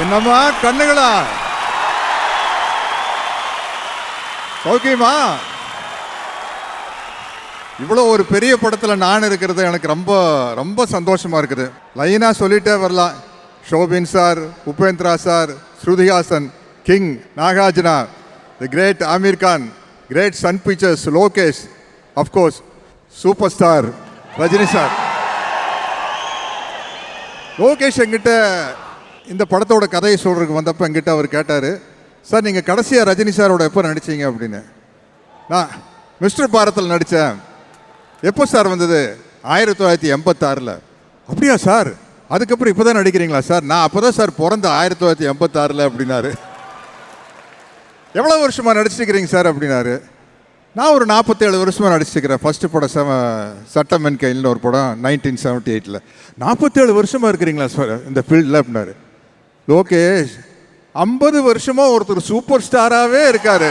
என்னம்மா கண்ணுங்களா சௌக்கியமா இவ்வளோ ஒரு பெரிய படத்தில் நான் இருக்கிறது எனக்கு ரொம்ப ரொம்ப சந்தோஷமா இருக்குது. லைனாக சொல்லிட்டே வரலாம். Soubin sir Upendra sir Shruti Haasan king Nagarjuna the great Aamir Khan great Sun Pictures Lokesh of course super star Rajini sir Lokesh என்கிட்ட இந்த படத்தோட கதையை சொல்கிறதுக்கு வந்தப்போ எங்கிட்ட அவர் கேட்டார் சார் நீங்கள் கடைசியாக ரஜினி சாரோட எப்போ நடிச்சீங்க? அப்படின்னு. நான் மிஸ்டர் பாரத்தில் நடித்தேன் எப்போ சார் வந்தது? ஆயிரத்தி தொள்ளாயிரத்தி எண்பத்தாறில். அப்படியா சார்? அதுக்கப்புறம் இப்போ தான் நடிக்கிறீங்களா சார்? நான் அப்போ தான் சார் பிறந்த ஆயிரத்தி தொள்ளாயிரத்தி எண்பத்தாறில் அப்படின்னாரு. எவ்வளோ வருஷமாக நடிச்சிருக்கிறீங்க சார்? அப்படின்னாரு. நான் ஒரு நாற்பத்தேழு வருஷமாக நடிச்சிருக்கிறேன். ஃபஸ்ட்டு படம் செவ சட்டமென் கையில் ஒரு படம் நைன்டீன் செவன்ட்டி எயிட்டில் நாற்பத்தேழு வருஷமாக இருக்கிறீங்களா சார் இந்த ஃபீல்டில் அப்படின்னாரு. லோகேஷ் ஐம்பது வருஷமாக ஒருத்தர் சூப்பர் ஸ்டாராகவே இருக்காரு.